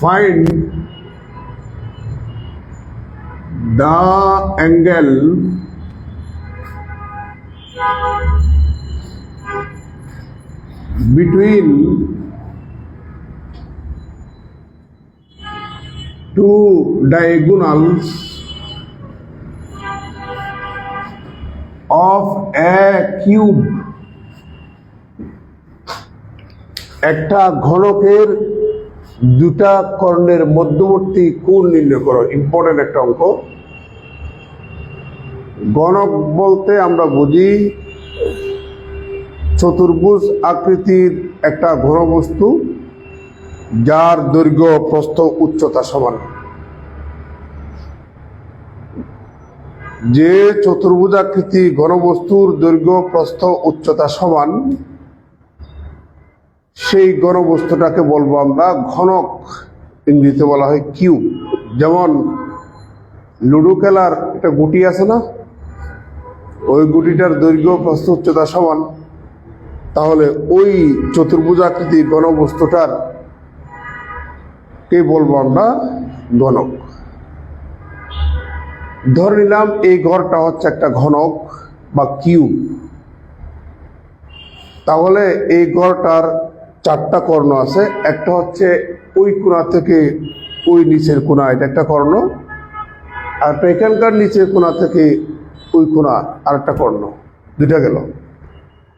find the angle between two diagonals of a cube. একটা ঘনকের দুটা কর্ণের মধ্যবর্তী কোণ নির্ণয় করো ইম্পর্টেন্ট একটা অঙ্ক। গণক বলতে আমরা বুঝি চতুর্ভুজ আকৃতির একটা ঘনবস্তু, যার দৈর্ঘ্য প্রস্থ উচ্চতা সমান। যে চতুর্ভুজ আকৃতি ঘনবস্তুর দৈর্ঘ্য, প্রস্থ, উচ্চতা সমান, সেই ঘনবস্তুটাকে বলব আমরা ঘনক ইংরেজিতে বলা হয় কিউব। যেমন লুডো খেলার একটা গুটি আছে না? ওই গুটিটার দৈর্ঘ্য, প্রস্থ, উচ্চতা সমান। তাহলে ওই চতুর্ভুজাকৃতি ঘনবস্তুটার কে বলব আমরা? ঘনক। ধরে নিলাম এই ঘরটা হচ্ছে একটা ঘনক বা কিউব। তাহলে এই ঘরটার চারটা কর্ণ আছে। একটা হচ্ছে ওই কোণা থেকে ওই নিচের কোণা, এটা একটা কর্ণ। আর এখানকার নিচের কোণা থেকে ওই কোণা আর একটা কর্ণ। দুটা গেল।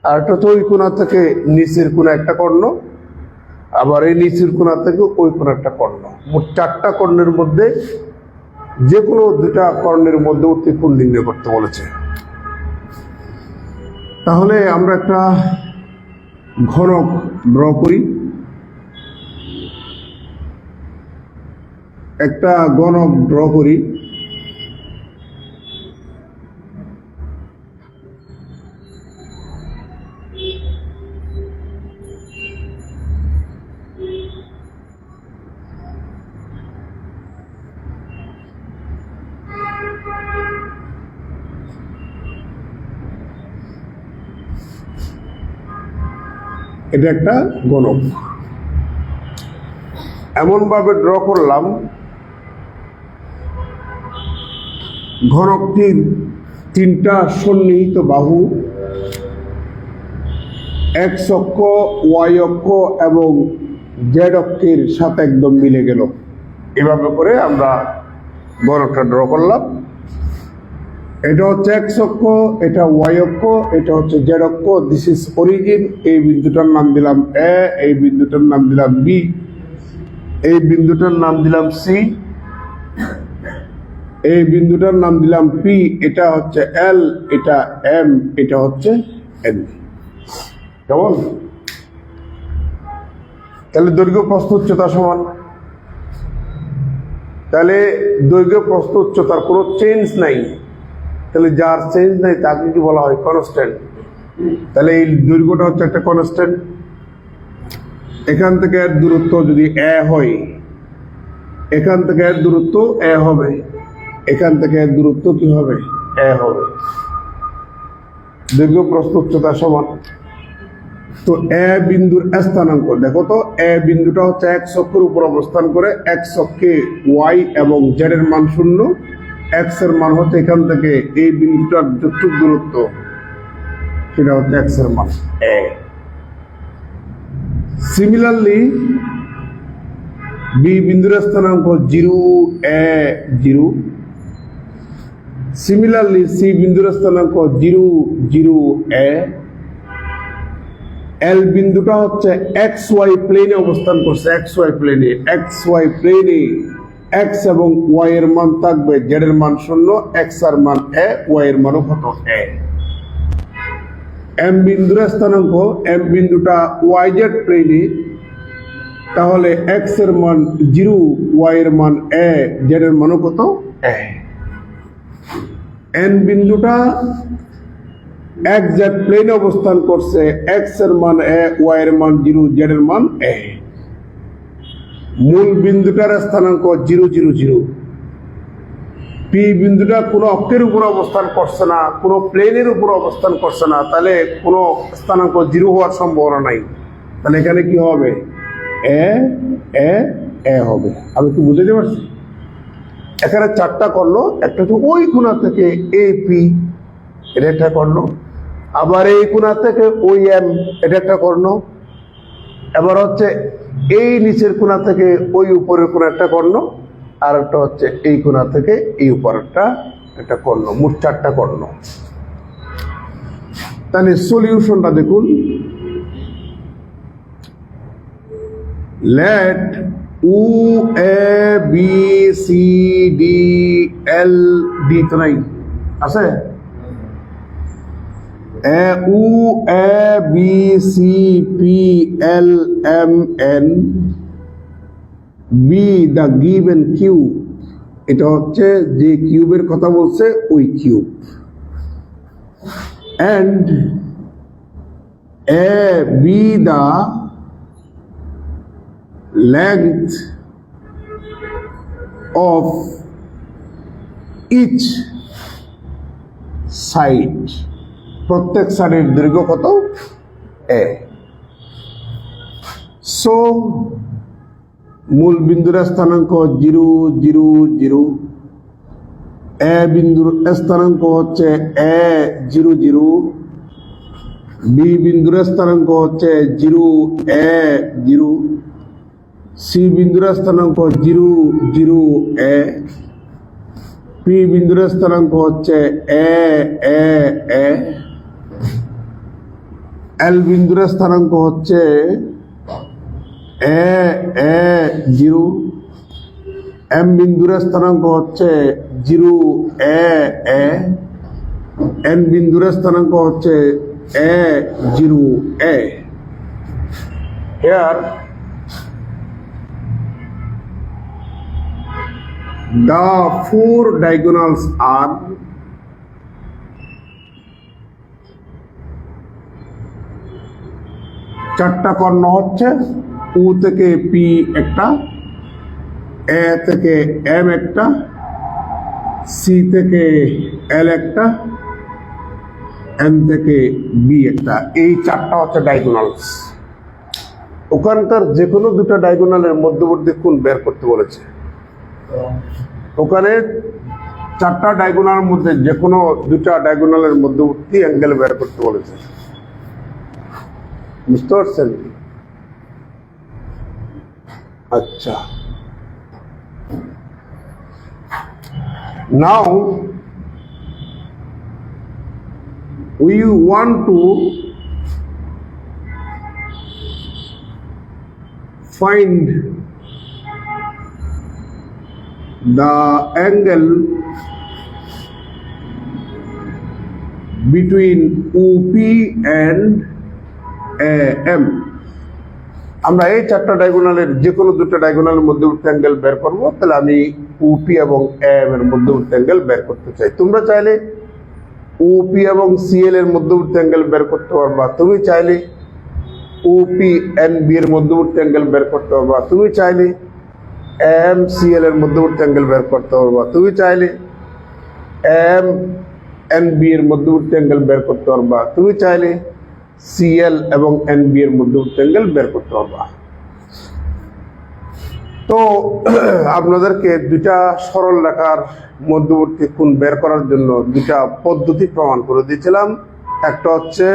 আর একটা হচ্ছে ওই কোণা থেকে নিচের কোণা, একটা কর্ণ। আবার এই নিচের কোণা থেকে ওই কোণা, একটা কর্ণ। মোট চারটা কর্ণের মধ্যে যে কোনো দুটা কর্ণের মধ্যবর্তী কোন নির্ণয় করতে বলেছে। তাহলে আমরা একটা ঘনক ড্র করি। একটা গণক ড্র করি। এটা একটা গণক। এমনভাবে ড্র করলাম, ঘনকটির তিনটা সন্নিহিত বাহু এক্স অক্ষ ওয়াই অক্ষ এবং জেড অক্ষের সাথে একদম মিলে গেল। এভাবে করে আমরা গণকটা ড্র করলাম। এটা হচ্ছে এক্স অক্ষ, এটা ওয়াই অক্ষ, এটা হচ্ছে জেড অক্ষ। দিস ইজ অরিজিন এই বিন্দুটার নাম দিলাম এ এই বিন্দুটার নাম দিলাম বি এই বিন্দুটার নাম দিলাম সি এই বিন্দুটার নাম দিলাম পি এটা হচ্ছে এল এটা এম এটা হচ্ছে এন কেমন? তাহলে দৈর্ঘ্য প্রস্থ উচ্চতা সমান। তাহলে দৈর্ঘ্য প্রস্থ উচ্চতার কোনো চেঞ্জ নাই। তাহলে যার চেঞ্জ নাই, তাকে কি বলা হয়? কনস্ট্যান্ট তাহলে এই দৈর্ঘ্যটা হচ্ছে একটা কনস্ট্যান্ট এখান থেকে এর দূরত্ব যদি এ হয়, এখান থেকে এর দূরত্ব এ হবে। এখান থেকে এর দূরত্ব কি হবে? এ হবে। দৈর্ঘ্য প্রস্থ উচ্চতা সমান। তো এ বিন্দুর স্থানাঙ্ক, দেখো তো এ বিন্দুটা হচ্ছে এক অক্ষের উপর অবস্থান করে, এক অক্ষে ওয়াই এবং জেড এর মান শূন্য। এক্সের মান হচ্ছে এখান থেকে এই বিন্দুটার যতটুক দূরত্ব সেটা হচ্ছে এক্সের মান। এ। সিমিলারলি বি বিন্দুর স্থানাঙ্ক zero A zero. Similarly C বিন্দুর স্থানাঙ্ক জিরো জিরো এ। এল বিন্দুটা হচ্ছে এক্স ওয়াই প্লেনে অবস্থান করছে এক্স ওয়াই প্লেনে এক্স ওয়াই প্লেনে এক্স এবং ওয়াই এর মান থাকবে জেড এর মান শূন্য এক্সের মান এ ওয়াই এর মানও কত? এ এম বিন্দুর স্থানাঙ্ক এম বিন্দুটা ওয়াই জেড প্লেনে, তাহলে এক্সের মান জিরো ওয়াই এর মান এ জেড এর মানও কত? এ এন বিন্দুটা এক্স জেড প্লেনে অবস্থান করছে এক্সের মান এ ওয়াই এর মান জিরো জেড এর মান এ মূল বিন্দুটার স্থানাঙ্ক জিরো জিরো জিরো। পি বিন্দুটা কোনো অক্ষের উপর অবস্থান করছে না, কোনো প্লেনের উপর অবস্থান করছে না, তাহলে কোনো স্থানাঙ্ক জিরো হওয়ার সম্ভাবনা নাই। তাহলে এখানে কি হবে? এ এ এ হবে। আমি কি বুঝতে পারছি? এখানে চারটা করল, একটা হচ্ছে ওই কোণা থেকে এ পি এটা একটা কর্ণ আবার এই কোণা থেকে ওই এম এটা একটা কর্ণ এবার হচ্ছে এই নিচের কোণা থেকে ওই উপরের কোণা একটা কর্ণ, আর একটা হচ্ছে এই কোণা থেকে এই উপরেরটা একটা কর্ণ, মোট চারটা কর্ণ। তাহলে সলিউশনটা দেখুন। Let O A B C D L D তো নাই। আছে? A O A B C P L M N be the given cube এটা হচ্ছে যে কিউবের কথা বলছে, ওই cube and A B the length of each side. প্রত্যেক সাইডের দৈর্ঘ্য কত? এ। সো, মূল বিন্দুর স্থানাঙ্ক জিরো জিরো জিরো। এ বিন্দুর স্থানাঙ্ক হচ্ছে এ, জিরো জিরো। বি বিন্দুর স্থানাঙ্ক হচ্ছে জিরো, এ, জিরো। সি বিন্দুর স্থানাঙ্ক জিরো জিরো, এ। পি বিন্দুর স্থানাঙ্ক হচ্ছে এ এ এ। এল বিন্দুর স্থানাঙ্ক হচ্ছে এ এ জিরো। এম বিন্দুর স্থানাঙ্ক হচ্ছে জিরো এ এ এন বিন্দুর স্থানাঙ্ক হচ্ছে A zero A here The four diagonals are চারটা কর্ণ হচ্ছে। উ থেকে পি একটা এ থেকে এম একটা সি থেকে এল একটা এম থেকে বি একটা। এই চারটা হচ্ছে ডায়াগোনালস ওখানকার যে কোনো দুটো ডায়াগোনালের মধ্যবর্তী কোণ বের করতে বলেছে। ওখানে চারটা ডায়াগোনালের মধ্যে যে কোনো দুটা ডায়াগোনালের মধ্যবর্তী অ্যাঙ্গেল বের করতে বলেছে। Mr. सर्वी अच्छा now we want to find the angle between OP and AM আমরা এই চারটা ডায়াগোনালের যে কোনো দুটো ডায়াগোনালের মধ্যবর্তী অ্যাঙ্গেল বের করব, তাহলে আমি ওপি এবং এম এর মধ্যবর্তী অ্যাঙ্গেল বের করতে চাই। তোমরা চাইলে ওপি এবং সিএল এর মধ্যবর্তী অ্যাঙ্গেল বের করতে পারবা। তুমি চাইলে ওপি এন বি এর মধ্যবর্তী অ্যাঙ্গেল বের করতে পারবা। তুমি চাইলে এম সিএল এর মধ্যবর্তী অ্যাঙ্গেল বের করতে পারবা। তুমি চাইলে এম এন বি এর মধ্যবর্তী অ্যাঙ্গেল বের করতে পারবা। তুমি চাইলে সিএল এবং এন বি এর মধ্যে ট্যাঙ্গেল বের করতে পারবা তো, আপনাদেরকে দুটা সরল লেখার মধ্যবর্তী কোণ বের করার জন্য দুটা পদ্ধতি প্রমাণ করে দিয়েছিলাম। একটা হচ্ছে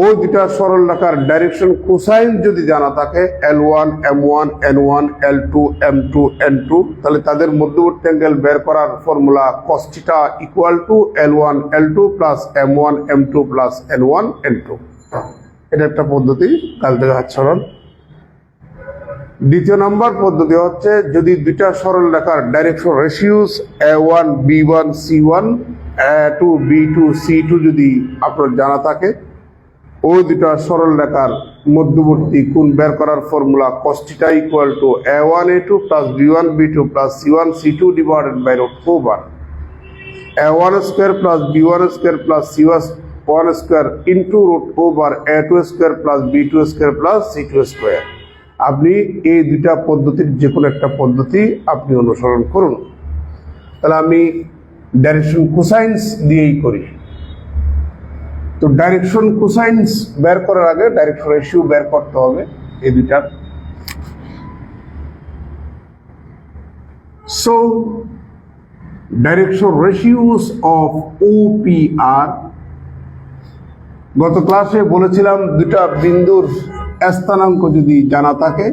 ওই দুটা সরল লেখার ডাইরেকশন কোসাইন যদি জানা থাকে L one M one N one L two M two N two তাহলে তাদের মধ্যবর্তী অ্যাঙ্গেল বের করার formula কস্টিটা equal to L one L two plus M one M two plus N one N two এটা একটা পদ্ধতি, কাল থেকে হাত সরল দ্বিতীয় নম্বর পদ্ধতি হচ্ছে, যদি দুইটা সরল রেখার direction ratios A one B one C one A two B two C two যদি আপনার জানা থাকে ওই দুটা সরল রেখার মধ্যবর্তী কোণ বের করার formula কস্টিটা equal to A one A two plus B one B two plus C one C two divided by root over A one square plus B one square plus C one square into root over A two square plus B two square plus C two square আপনি এই দুইটা পদ্ধতির যে কোনো একটা পদ্ধতি আপনি অনুসরণ করুন। তাহলে আমি ডাইরেকশন কোসাইন্স দিয়েই করি। তো ডাইরেকশন কোসাইন্স বের করার আগে ডাইরেকশন রেশিও বের করতে হবে এই দুইটার so direction ratios of OPR গত ক্লাসে বলেছিলাম দুটা বিন্দুর স্থানাঙ্ক যদি জানা থাকে,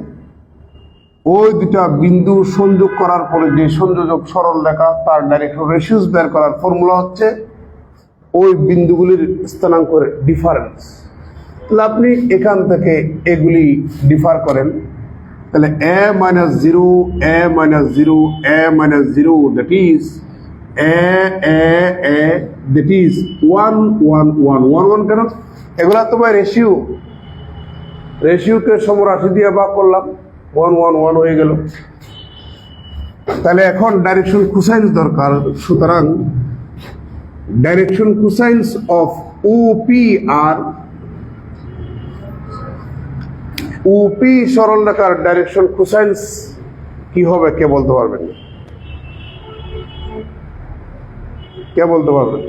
ওই দুটা বিন্দু সংযোগ করার পরে যে সংযোজক সরল লেখা তার ডাইরেকশন রেশিওস বের করার ফর্মুলা হচ্ছে ওই বিন্দুগুলির স্থানাঙ্কের ডিফারেন্স তাহলে আপনি এখান থেকে এগুলি ডিফার করেন। তাহলে A minus zero A minus zero A minus zero that is A A A that is one one one one one কেন? এগুলা তোমার রেশিও রেশিওকে সমরাশি দিয়ে ভাগ করলাম। ওয়ান ওয়ান ওয়ান হয়ে গেল। তাহলে এখন ডাইরেকশন কোসাইন্স দরকার। সুতরাং ডাইরেকশন কোসাইন্স অফ ওপিআর ওপি সরল রেখার ডাইরেকশন কোসাইন্স কি হবে কে বলতে পারবেন? কে বলতে পারবেন?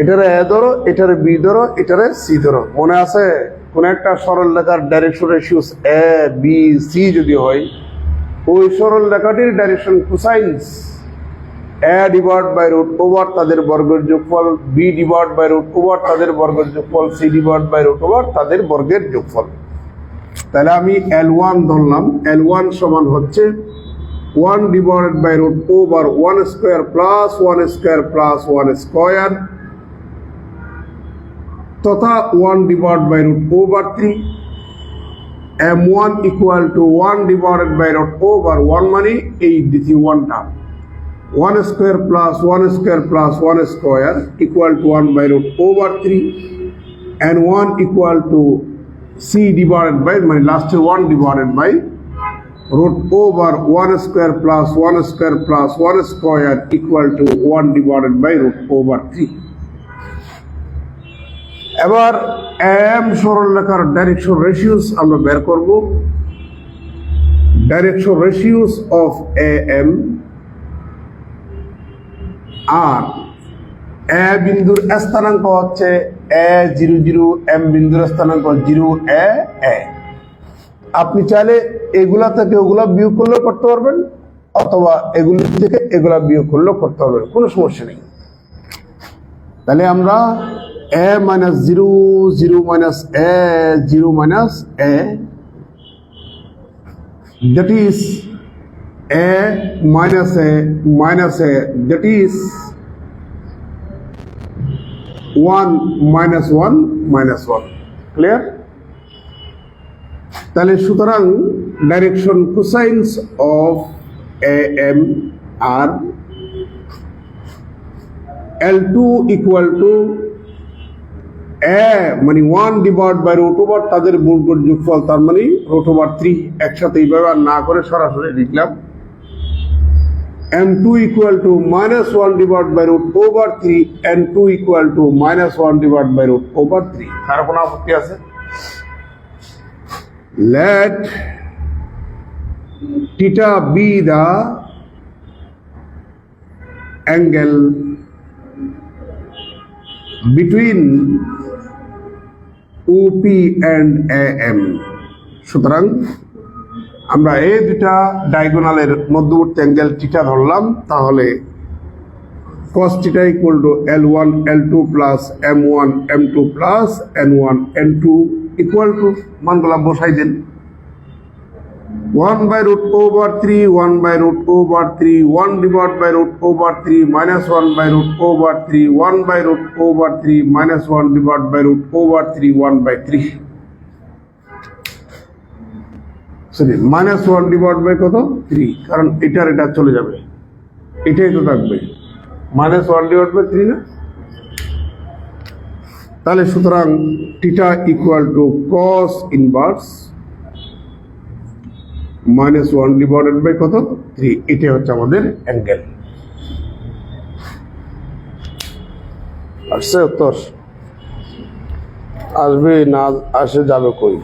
এটারে এ ধরো, এটারে বি ধরো, এটারে সি ধরো। মনে আছে? কোন একটা সরল রেখার direction ratios A B C যদি হয়, ওই সরল রেখাটির direction cosines A divide by root over তাদের বর্গের যোগফল B divide by root over তাদের বর্গের যোগফল C divide by root over তাদের বর্গের যোগফল। তাহলে আমি এল ওয়ান ধরলাম। এল ওয়ান সমান হচ্ছে one divide by root over one square plus one square plus one square তথা one divide by root over three M one equal to one divided by root over one মানে এই দ্বিতীয় ওয়ানটা one square plus one square plus one square equal to one by root over three and one equal to C divided by মানে লাস্টে one divided by root over 1 square plus 1 square plus 1 square equal to 1 divided by root over 3 এবার M সরল লেখার direction ratios আমরা বের করব। Direction ratios of A M R A বিন্দুর স্থানাঙ্ক হচ্ছে এ জিরো জিরো, এম বিন্দুর স্থানাঙ্ক জিরো, এ এ। আপনি চাইলে এগুলা থেকে ওগুলা বিয়োগ করলেও করতে পারবেন, অথবা এগুলি থেকে এগুলা বিয়োগ করলেও করতে পারবেন, কোনো সমস্যা নেই। তাহলে আমরা A minus zero zero minus A, zero minus A. that is a minus a minus a, that is 1 minus 1 minus 1 clear? তাহলে সুতরাং direction cosines of A M R L two equal to A মানে one divide by root over তাদের বর্গের যোগফল তার মানে root over three একসাথে এইভাবে আর না করে সরাসরি লিখলাম। M two equal to minus one divide by root over three N two equal to minus one divide by root over three কারও কোনো আপত্তি আছে? Let theta be the angle between OP and AM সুতরাং আমরা এই দুটা ডায়গোনালের মধ্যবর্তী angle theta ধরলাম, তাহলে cos theta equal L one L two plus M one M two plus N one N two equal to মানগুলা বসাই দেন। One by root over three one by root over three one divide by root over three minus one by root over three one by root over three minus one divide by root over three one by three sorry minus one divide by কত? Three কারণ এটার এটা চলে যাবে। এটাই তো থাকবে। Minus one divide by three না? তাহলে সুতরাং theta equal to cos inverse minus one divided by কত? থ্রি এটাই হচ্ছে আমাদের অ্যাঙ্গেল আসছে উত্তর। আসবে না, আসে যাবে কই?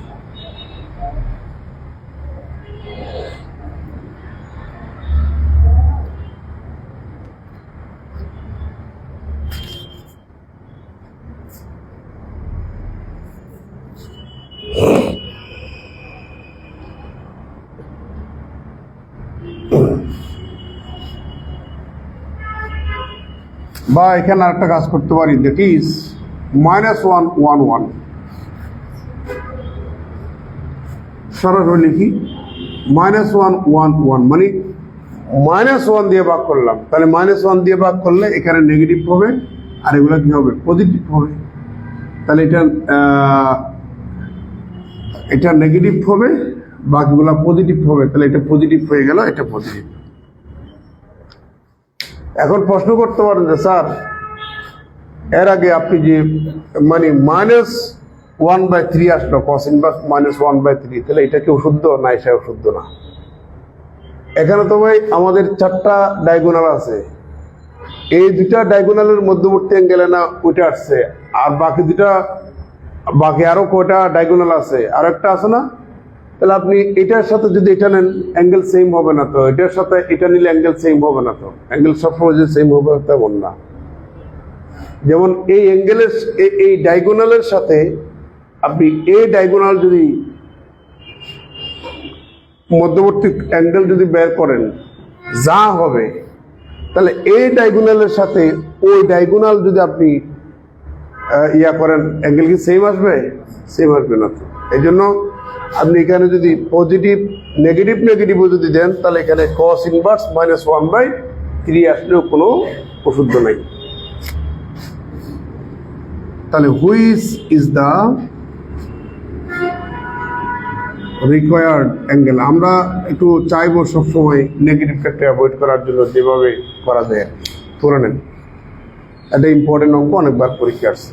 বা এখানে আরেকটা কাজ করতে পারি that is minus one one one সরাসরি লিখি মাইনাস ওয়ান ওয়ান ওয়ান মানে মাইনাস ওয়ান দিয়ে ভাগ করলাম। তাহলে মাইনাস ওয়ান দিয়ে ভাগ করলে এখানে নেগেটিভ হবে, আর এগুলো কি হবে? পজিটিভ হবে। তাহলে এটা এটা নেগেটিভ হবে, বাকিগুলো পজিটিভ হবে। তাহলে এটা পজিটিভ হয়ে গেল, এটা পজিটিভ এখন প্রশ্ন করতে পারেন যে, স্যার, এর আগে আপনি যে মানে মাইনাস ওয়ান বাই থ্রি আসলো cos inverse minus one by three তাহলে এটা কি শুদ্ধ না এটা শুদ্ধ না? এখানে তো ভাই আমাদের চারটা ডায়গোনাল আছে। এই দুটা ডায়গোনালের মধ্যবর্তী অ্যাঙ্গেলে না ওইটা আসছে? আর বাকি দুটা বাকি আরও কয়টা ডায়গোনাল আছে? আর একটা আছে না? তাহলে আপনি এটার সাথে যদি এটা নেন অ্যাঙ্গেল সেম হবে না তো। এটার সাথে এটা নিলে অ্যাঙ্গেল সেম হবে না তো। অ্যাঙ্গেল সবসময় যে সেম হবে, তেমন না। যেমন এই অ্যাঙ্গেলের এই ডায়াগোনালের সাথে আপনি এই ডায়গোনাল যদি মধ্যবর্তী অ্যাঙ্গেল যদি বের করেন, যা হবে, তাহলে এই ডায়গোনালের সাথে ওই ডায়গোনাল যদি আপনি ইয়া করেন অ্যাঙ্গেল কি সেম আসবে? সেম আসবে না তো। এই জন্য আপনি এখানে যদি পজিটিভ নেগেটিভ নেগেটিভও যদি দেন, তাহলে এখানে cos inverse minus one by three আসলেও কোনো অশুদ্ধ নাই। তাহলে which is the required angle আমরা একটু চাইব সবসময় নেগেটিভটাকে অ্যাভয়েড করার জন্য যেভাবে করা যায়। ধরে নেন, একটা ইম্পর্টেন্ট অঙ্ক অনেকবার পরীক্ষা আসছে।